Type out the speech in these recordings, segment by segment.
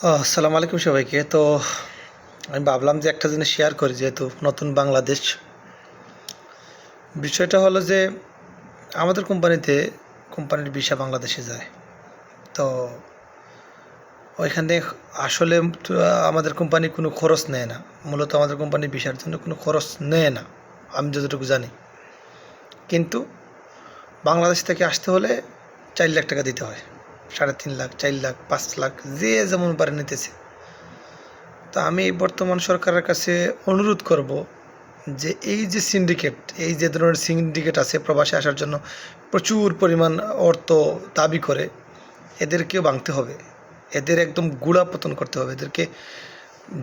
আসসালামু আলাইকুম সবাইকে। তো আমি ভাবলাম যে একটা জিনিস শেয়ার করি, যেহেতু নতুন বাংলাদেশ। বিষয়টা হলো যে, আমাদের কোম্পানিতে, কোম্পানির ভিসা বাংলাদেশে যায়। তো ওইখানে আসলে আমাদের কোম্পানি কোনো খরচ নেয় না। মূলত আমাদের কোম্পানি ভিসার জন্য কোনো খরচ নেয় না, আমি যতটুকু জানি। কিন্তু বাংলাদেশ থেকে আসতে হলে চার লাখ টাকা দিতে হয়। সাড়ে তিন লাখ, চার লাখ, পাঁচ লাখ, যে যেমন পারে নিতেছে। তো আমি বর্তমান সরকারের কাছে অনুরোধ করব যে এই যে সিন্ডিকেট এই যে ধরনের সিন্ডিকেট আছে প্রবাসে আসার জন্য প্রচুর পরিমাণ অর্থ দাবি করে, এদেরকেও ভাঙতে হবে। এদের একদম গুড়া পতন করতে হবে, এদেরকে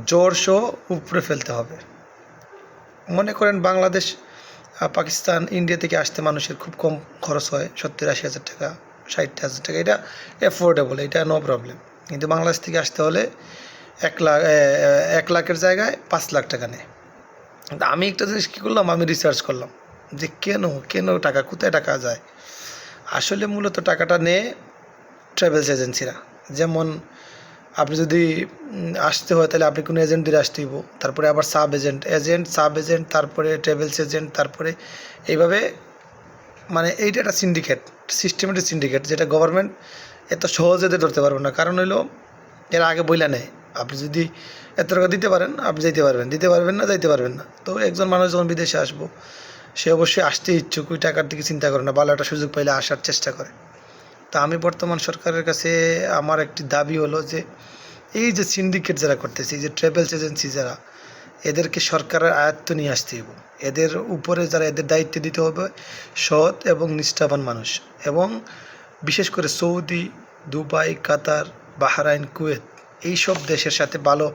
জ্বর সহ উপরে ফেলতে হবে। মনে করেন বাংলাদেশ পাকিস্তান, ইন্ডিয়া থেকে আসতে মানুষের খুব কম খরচ হয়, সত্তর আশি হাজার টাকা। ষাট হাজার টাকা। এটা অ্যাফোর্ডেবল এটা নো প্রবলেম কিন্তু বাংলাদেশ থেকে আসতে হলে এক লাখ এক লাখের জায়গায় পাঁচ লাখ টাকা নেয়। আমি একটা জিনিস কী করলাম? আমি রিসার্চ করলাম যে কেন কেন টাকা, কোথায় টাকা যায়? আসলে মূলত টাকাটা নেয় ট্রাভেলস এজেন্সিরা যেমন আপনি যদি আসতে হয় তাহলে আপনি কোনো এজেন্ট দিয়ে আসতে তারপরে আবার sub agent agent sub agent তারপরে ট্রাভেলস এজেন্ট তারপরে এইভাবে মানে এইটা একটা সিন্ডিকেট সিস্টেমেটিক সিন্ডিকেট যেটা গভর্নমেন্ট এত সহজে ধরতে পারবে না। কারণ হইল, এর আগে বইলা নেয় আপনি যদি এত টাকা দিতে পারেন, আপনি যাইতে পারবেন। দিতে পারবেন না, যাইতে পারবেন না। তো একজন মানুষ যখন বিদেশে আসব, সে অবশ্যই আসতে ইচ্ছুক, ওই টাকার দিকে চিন্তা করে না, ভালো একটা সুযোগ পাইলে আসার চেষ্টা করে। তা আমি বর্তমান সরকারের কাছে, আমার একটি দাবি হলো যে, এই যে সিন্ডিকেট যারা করতেছে, এই যে ট্রাভেলস এজেন্সি যারা এদেরকে সরকারের আয়ত্ত নিয়ে আসতে হবে এদের উপরে যারা এদের দায়িত্ব দিতে হবে, সৎ এবং নিষ্ঠাবান মানুষ। এবং বিশেষ করে Saudi, Dubai, Qatar, Bahrain, Kuwait এই সব দেশের সাথে ভালো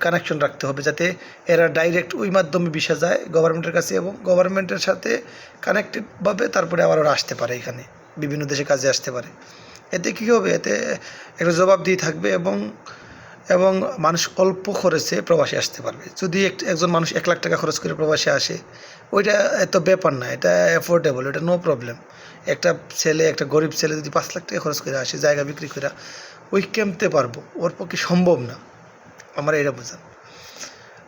কানেকশন রাখতে হবে যাতে এরা ডাইরেক্ট ওই মাধ্যমে বিষা যায় গভর্নমেন্টের কাছে এবং গভর্নমেন্টের সাথে কানেক্টেডভাবে তারপরে আবার ওরা আসতে পারে এখানে, বিভিন্ন দেশে কাজে আসতে পারে। এতে কী হবে? এতে একটা জবাবদিহি থাকবে এবং এবং মানুষ অল্প খরচে প্রবাসে আসতে পারবে। যদি এক- একজন মানুষ এক লাখ টাকা খরচ করে প্রবাসে আসে, ওইটা এত ব্যাপার না, এটা অ্যাফোর্ডেবল এটা নো প্রবলেম একটা ছেলে, একটা গরিব ছেলে যদি পাঁচ লাখ টাকা খরচ করে আসে, জায়গা বিক্রি করে, ওই কেমতে পারব? ওর পক্ষে সম্ভব না। আমার এটা বোঝান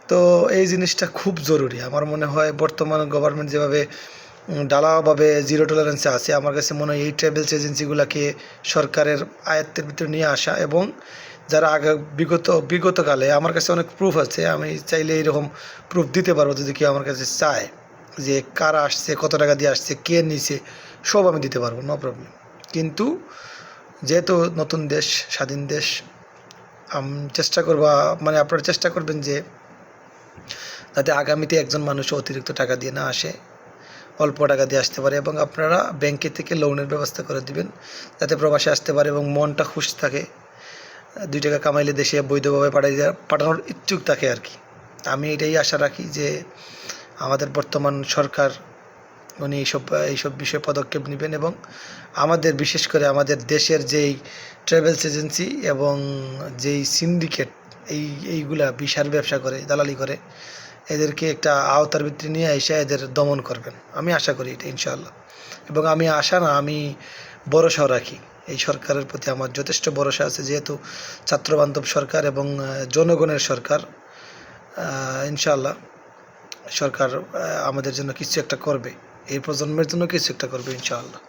তো এই জিনিসটা খুব জরুরি। আমার মনে হয় বর্তমান গভর্নমেন্ট যেভাবে ডালাভাবে জিরো টলারেন্সে আছে, আমার কাছে মনে হয় এই ট্রাভেলস এজেন্সিগুলোকে সরকারের আয়ত্তের ভিতরে নিয়ে আসা এবং যারা আগে বিগত, বিগতকালে আমার কাছে অনেক প্রুফ আছে, আমি চাইলে এরকম প্রুফ দিতে পারব যদি কেউ আমার কাছে চায় যে কারা আসছে, কত টাকা দিয়ে আসছে, কে নিছে, সব আমি দিতে পারব নো প্রবলেম কিন্তু যেহেতু নতুন দেশ, স্বাধীন দেশ, আমি চেষ্টা করব মানে আপনারা চেষ্টা করবেন যে যাতে আগামীতে একজন মানুষ অতিরিক্ত টাকা দিয়ে না আসে, অল্প টাকা দিয়ে আসতে পারে এবং আপনারা ব্যাংকে থেকে লোনের ব্যবস্থা করে দিবেন, যাতে প্রবাসে আসতে পারে এবং মনটা খুশ থাকে। দুই টাকা কামাইলে দেশে বৈধভাবে পাঠাই পাঠানোর ইচ্ছুক থাকে আর কি। আমি এটাই আশা রাখি যে আমাদের বর্তমান সরকার উনি এইসব এইসব বিষয়ে পদক্ষেপ নেবেন এবং আমাদের, বিশেষ করে আমাদের দেশের যেই ট্রাভেলস এজেন্সি এবং যেই সিন্ডিকেট, এই, এইগুলা বিশাল ব্যবসা করে, দালালি করে, এদেরকে একটা আওতার ভিতরে নিয়ে এসে এদের দমন করবেন। আমি আশা করি এটা, ইনশাআল্লাহ। এবং আমি আশা না, আমি ভরসাও রাখি। এই সরকারের প্রতি আমার যথেষ্ট ভরসা আছে, যেহেতু ছাত্রবান্ধব সরকার এবং জনগণের সরকার ইনশাআল্লাহ সরকার আমাদের জন্য কিছু একটা করবে, এই প্রজন্মের জন্য কিছু একটা করবে ইনশাআল্লাহ।